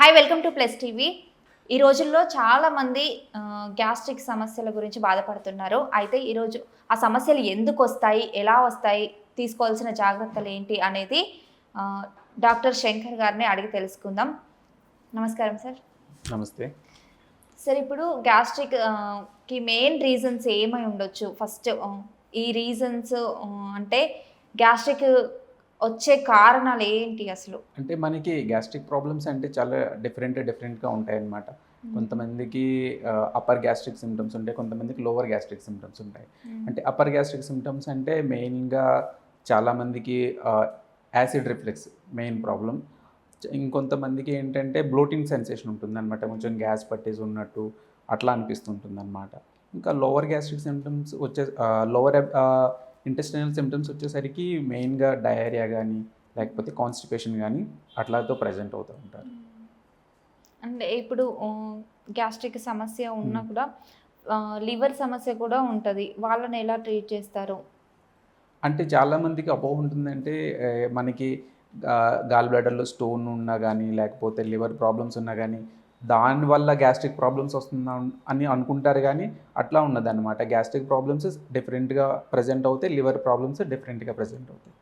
Hi welcome to plus TV ఈ రోజుల్లో చాలా మంది గ్యాస్ట్రిక్ సమస్యల గురించి బాధపడుతున్నారు. అయితే ఈరోజు ఆ సమస్యలు ఎందుకు వస్తాయి? ఎలా వస్తాయి? తీసుకోవాల్సిన జాగ్రత్తలు ఏంటి అనేది డాక్టర్ శంకర్ గారిని అడిగి తెలుసుకుందాం. నమస్కారం సార్. నమస్తే. సార్ ఇప్పుడు గ్యాస్ట్రిక్కి మెయిన్ రీజన్స్ ఏమై ఉండొచ్చు? ఫస్ట్ ఈ రీజన్స్ అంటే గ్యాస్ట్రిక్ వచ్చే కారణాలు ఏంటి అసలు? అంటే మనకి గ్యాస్ట్రిక్ ప్రాబ్లమ్స్ అంటే చాలా డిఫరెంట్ డిఫరెంట్గా ఉంటాయి అన్నమాట కొంతమందికి అప్పర్ గ్యాస్ట్రిక్ సిమ్టమ్స్ ఉంటాయి కొంతమందికి లోవర్ గ్యాస్ట్రిక్ సిమ్టమ్స్ ఉంటాయి. అంటే అప్పర్ గ్యాస్ట్రిక్ సిమ్టమ్స్ అంటే మెయిన్గా చాలామందికి యాసిడ్ రిఫ్లెక్స్ మెయిన్ ప్రాబ్లం ఇంకొంతమందికి ఏంటంటే బ్లోటింగ్ సెన్సేషన్ ఉంటుంది అనమాట కొంచెం గ్యాస్ పట్టేసి ఉన్నట్టు అట్లా అనిపిస్తుంటుంది అనమాట ఇంకా లోవర్ గ్యాస్ట్రిక్ సిమ్టమ్స్ వచ్చే లోవర్ ఇంటెస్టినల్ సిమ్టమ్స్ వచ్చేసరికి మెయిన్గా డయేరియా కానీ లేకపోతే కాన్స్టిపేషన్ కానీ అట్లాతో ప్రజెంట్ అవుతూ ఉంటారు. అంటే ఇప్పుడు గ్యాస్ట్రిక్ సమస్య ఉన్నా కూడా లివర్ సమస్య కూడా ఉంటుంది. వాళ్ళని ఎలా ట్రీట్ చేస్తారు? అంటే చాలామందికి అపోహ ఉంటుందంటే మనకి గాల్ బ్లాడర్లో స్టోన్ ఉన్నా కానీ లేకపోతే లివర్ ప్రాబ్లమ్స్ ఉన్నా కానీ దానివల్ల గ్యాస్ట్రిక్ ప్రాబ్లమ్స్ వస్తుందా అని అనుకుంటారు కానీ అట్లా ఉన్నదన్నమాట గ్యాస్ట్రిక్ ప్రాబ్లమ్స్ డిఫరెంట్గా ప్రజెంట్ అవుతాయి లివర్ ప్రాబ్లమ్స్ డిఫరెంట్గా ప్రజెంట్ అవుతాయి.